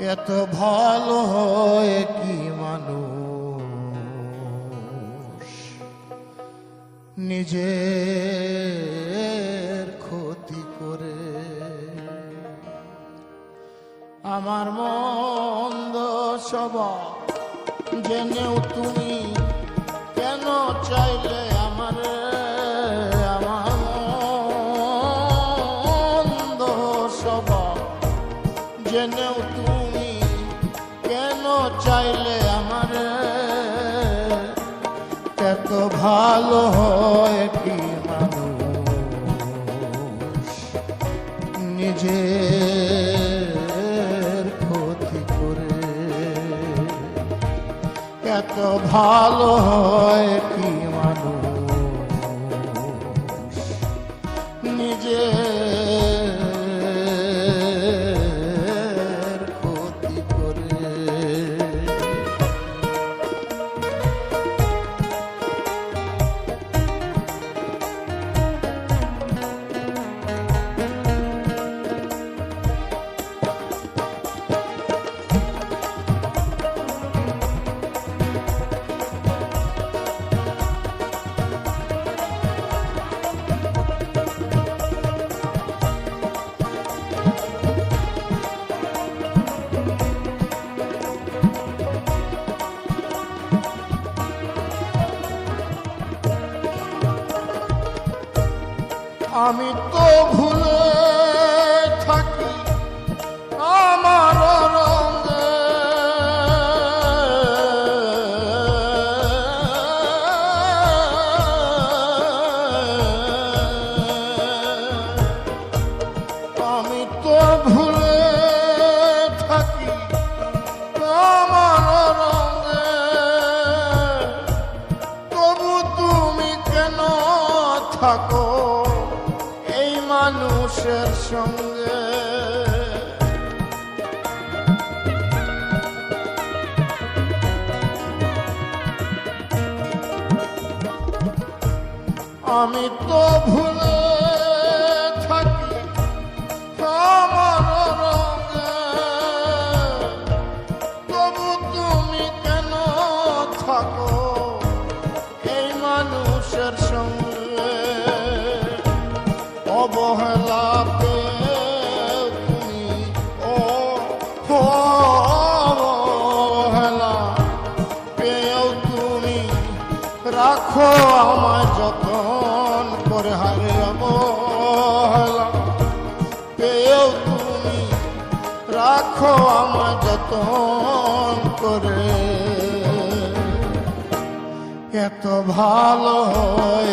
এত ভালো হয় কি মানুষ? নিজের ক্ষতি করে আমার মন্দ স্বভাব জেনেও তুমি কেন চাইলে আমার আমার মন্দ স্বভাব জেনেও তুমি চাইলে আমার এত ভালো হয় কি নিজের ক্ষতি করে এত ভালো হয় কি মানুষ? নিজের আমি তো ভুলে থাকি আমার রঙে আমি তো ভুলে থাকি আমার রঙে তবু তুমি কেন থাকো? মানুষের সঙ্গে। আমি তো ভুলে অবহেলা পেয়েও তুমি রাখো আমার যতন করে, হারে অবহেলা। পেয়েও তুমি রাখো আমার যতন করে। এত ভালো হয়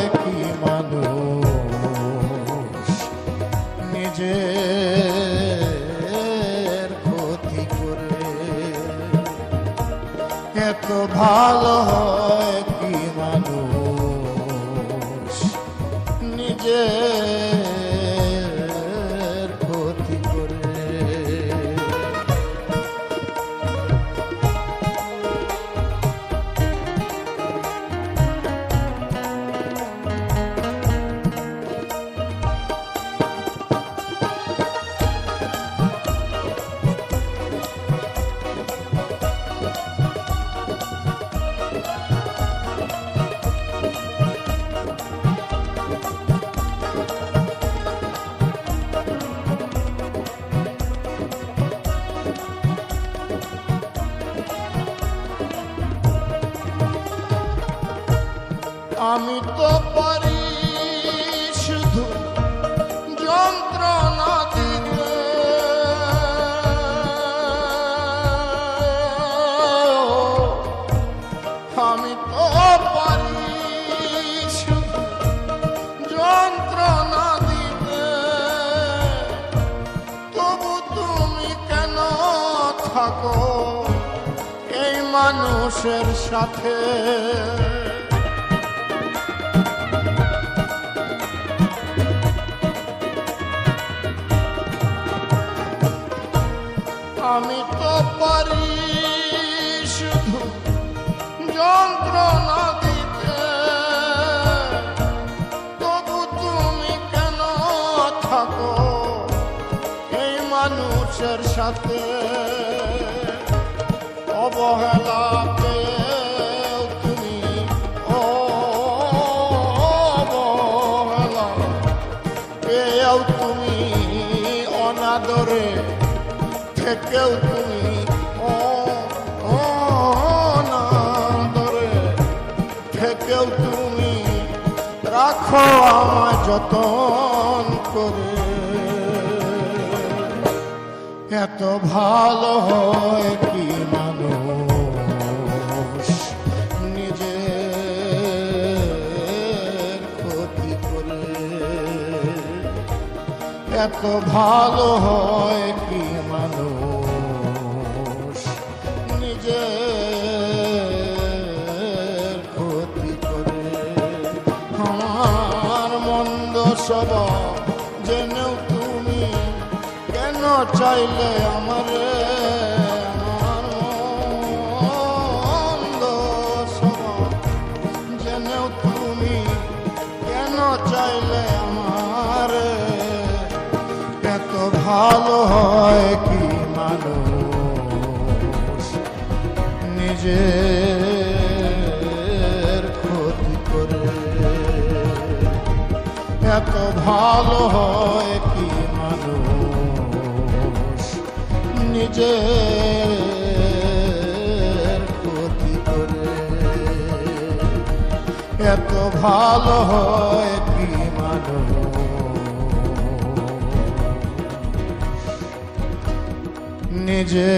এত ভালো হয় তবু এই থাকো মানুষের সাথে। আমি তো পারি শুধু যন্ত্রণা থেকেও তুমি রাখো আমায় যতন করে এত ভালো হয় কি মানুষ নিজের ক্ষতি করে এত ভালো হয় কি স্বভাব জেনেও তুমি কেন চাইলে আমারে? আমার মন্দ স্বভাব জেনেও তুমি কেন চাইলে আমারে? এত ভালো হয় কি মানুষ নিজের ভালো হয় কি মানুষ? নিজের ক্ষতি করে। এত ভালো হয় কি মানুষ? নিজে